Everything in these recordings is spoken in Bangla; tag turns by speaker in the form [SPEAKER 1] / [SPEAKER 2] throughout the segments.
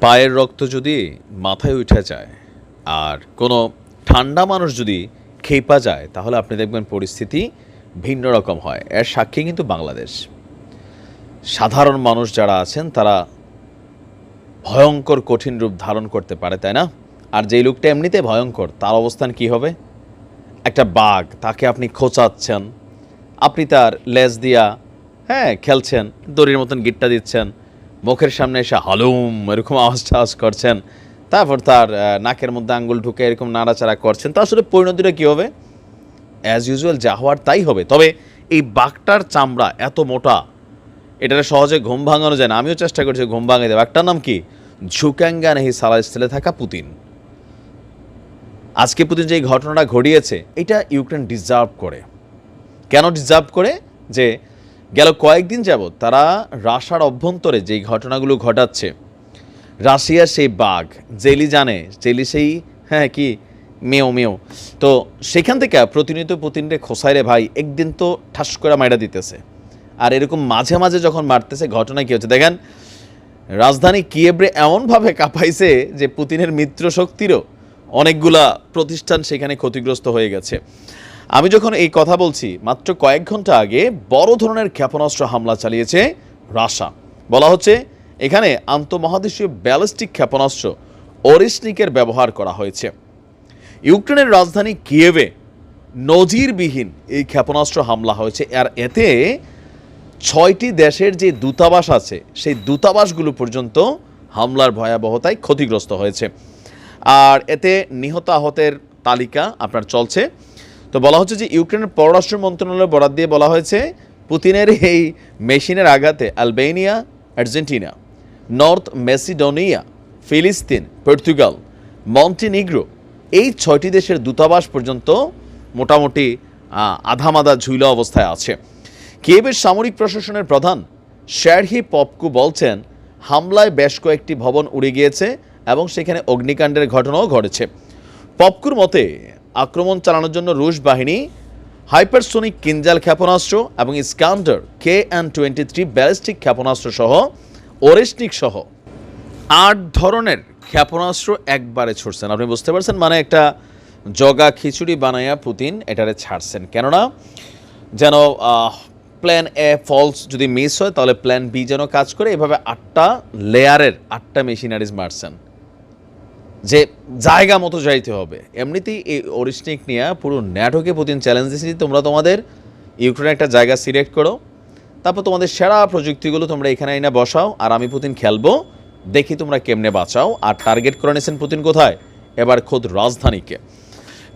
[SPEAKER 1] পায়ের রক্ত যদি মাথায় উঠে যায় আর কোনো ঠান্ডা মানুষ যদি খেপা যায়, তাহলে আপনি দেখবেন পরিস্থিতি ভিন্ন রকম হয়। এর সাক্ষী কিন্তু বাংলাদেশ। সাধারণ মানুষ যারা আছেন, তারা ভয়ঙ্কর কঠিন রূপ ধারণ করতে পারে, তাই না? আর যেই লোকটা এমনিতে ভয়ঙ্কর, তার অবস্থান কি হবে? একটা বাঘ, তাকে আপনি খোঁচাচ্ছেন, আপনি তার লেজ দিয়া হ্যাঁ খেলছেন, দড়ির মতন গিটটা দিচ্ছেন মুখের সামনে এসে হালুম, এরকম আওয়াজ টাওয়াজ করছেন। তারপর তার নাকের মধ্যে আঙ্গুল ঢুকে এরকম নাড়াচাড়া করছেন। তা আসলে পরিণতিটা কী হবে? অ্যাজ ইউজুয়াল যা হওয়ার তাই হবে। তবে এই বাঘটার চামড়া এত মোটা এটা সহজে ঘুম ভাঙানো যায় না। আমিও চেষ্টা করছি ঘুম ভাঙাই দেবো একটার নাম কি? ঝুকাঙ্গা নেহি সালা স্থলে থাকা পুতিন। আজকে পুতিন যে ঘটনাটা ঘটিয়েছে, এটা ইউক্রেন ডিজার্ভ করে। কেন ডিজার্ভ করে? যে গেল কয়েকদিন যাবৎ তারা রাশার অভ্যন্তরে যেই ঘটনাগুলো ঘটাচ্ছে, রাশিয়ার সেই বাঘ, জেলি জানে, জেলি সেই হ্যাঁ কি, মেও মেও। তো সেখান থেকে প্রতিনিয়ত পুতিনরে খোসাই রে ভাই, একদিন তো ঠাস করে মাইরা দিতেছে। আর এরকম মাঝে মাঝে যখন মারতেছে, ঘটনা কী হচ্ছে? দেখেন, রাজধানী কিয়েব্রে এমনভাবে কাঁপাইছে যে পুতিনের মিত্র শক্তিরও অনেকগুলা প্রতিষ্ঠান সেখানে ক্ষতিগ্রস্ত হয়ে গেছে। আমি যখন এই কথা বলছি, মাত্র কয়েক ঘণ্টা আগে বড় ধরনের ক্ষেপণাস্ত্র হামলা চালিয়েছে রাশা। বলা হচ্ছে, এখানে আন্তঃমহাদেশীয় ব্যালিস্টিক ক্ষেপণাস্ত্র ওরিসনিকের ব্যবহার করা হয়েছে। ইউক্রেনের রাজধানী কিয়েভে নজিরবিহীন এই ক্ষেপণাস্ত্র হামলা হয়েছে। আর এতে ছয়টি দেশের যে দূতাবাস আছে, সেই দূতাবাসগুলো পর্যন্ত হামলার ভয়াবহতায় ক্ষতিগ্রস্ত হয়েছে। আর এতে নিহত আহতের তালিকা আপনার চলছে। তো বলা হচ্ছে যে ইউক্রেনের পররাষ্ট্র মন্ত্রণালয় বরাদ দিয়ে বলা হয়েছে পুতিনের এই মেশিনের আঘাতে আলবেনিয়া, আর্জেন্টিনা, নর্থ মেসিডোনিয়া, ফিলিস্তিন, পর্তুগাল, মন্টিনিগ্রো এই ছয়টি দেশের দূতাবাস পর্যন্ত মোটামুটি আধামাদা ঝুইলা অবস্থায় আছে। কিয়েভের সামরিক প্রশাসনের প্রধান শ্যারহি পপকু বলছেন, হামলায় বেশ কয়েকটি ভবন উড়ে গিয়েছে এবং সেখানে অগ্নিকাণ্ডের ঘটনাও ঘটেছে। পপকুর মতে আক্রমণ চালানোর জন্য রুশ বাহিনী, হাইপারসোনিক কিনজাল ক্ষেপণাস্ত্র এবং Iskander K and twenty three ballistic ক্ষেপণাস্ত্র সহ ওরেস্টিক সহ আট ধরনের ক্ষেপণাস্ত্র একবারে ছুটছেন আপনি বুঝতে পারছেন? মানে একটা জগা খিচুড়ি বানাইয়া পুতিন এটারে ছাড়ছেন। কেননা, যেন প্ল্যান এ ফলস যদি মিস হয়, তাহলে প্ল্যান বি যেন কাজ করে, এভাবে আটটা লেয়ারের আটটা মেশিনারিজ মারছেন। যে জায়গা মতো যাইতে হবে। এমনিতেই এই অরিস্টিক নিয়ে পুরো ন্যাটোকে পুতিন চ্যালেঞ্জ দিয়েছি তোমরা তোমাদের ইউক্রেনে একটা জায়গা সিলেক্ট করো। তারপর তোমাদের সেরা প্রযুক্তিগুলো তোমরা এখানে এনে বসাও। আর আমি পুতিন খেলব। দেখি তোমরা কেমনে বাঁচাও। আর টার্গেট করে নিয়েছেন পুতিন কোথায়? এবার খোদ রাজধানীকে।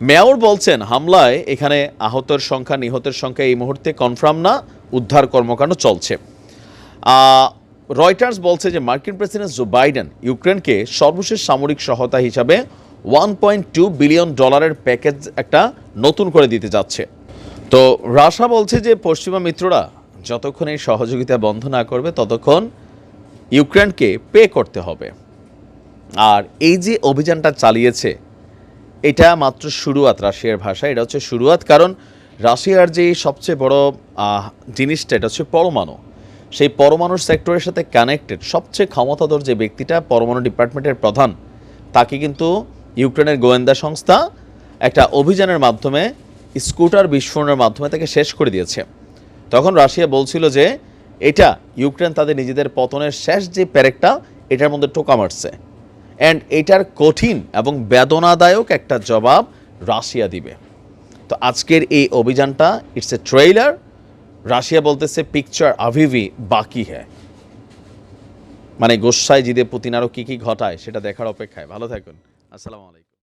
[SPEAKER 1] মেয়র বলছেন, হামলায় এখানে আহতের সংখ্যা, নিহতের সংখ্যা এই মুহূর্তে কনফার্ম না। উদ্ধার কর্মকাণ্ড চলছে। রয়টার্স বলছে যে মার্কিন প্রেসিডেন্ট জো বাইডেন ইউক্রেনকে সর্বশেষ সামরিক সহায়তা হিসাবে ওয়ান পয়েন্ট টু বিলিয়ন ডলারের প্যাকেজ একটা নতুন করে দিতে যাচ্ছে। তো রাশা বলছে যে পশ্চিমা মিত্ররা যতক্ষণ এই সহযোগিতা বন্ধ না করবে, ততক্ষণ ইউক্রেনকে পে করতে হবে। আর এই যে অভিযানটা চালিয়েছে, এটা মাত্র শুরুয়াত রাশিয়ার ভাষা এটা হচ্ছে শুরুয়াত। কারণ রাশিয়ার যে সবচেয়ে বড় জিনিসটা, এটা হচ্ছে পরমাণু। সেই পরমাণু সেক্টরের সাথে কানেক্টেড সবচেয়ে ক্ষমতাধর যে ব্যক্তিটা পরমাণু ডিপার্টমেন্টের প্রধান, তাকে কিন্তু ইউক্রেনের গোয়েন্দা সংস্থা একটা অভিযানের মাধ্যমে, স্কুটার বিস্ফোরণের মাধ্যমে তাকে শেষ করে দিয়েছে। তখন রাশিয়া বলছিল যে, এটা ইউক্রেন তাদের নিজেদের পতনের শেষ যে প্যারেকটা এটার মধ্যে টোকা মারছে। অ্যান্ড এটার কঠিন এবং বেদনাদায়ক একটা জবাব রাশিয়া দিবে। তো আজকের এই অভিযানটা ইটস এ ট্রেইলার রাশিয়া বলতেছে পিকচার আভিভি বাকি হ্যাঁ মানে গোসাই জিদে পুতিন আরও কী কী ঘটায়, সেটা দেখার অপেক্ষায়। ভালো থাকুন। আসসালামু আলাইকুম।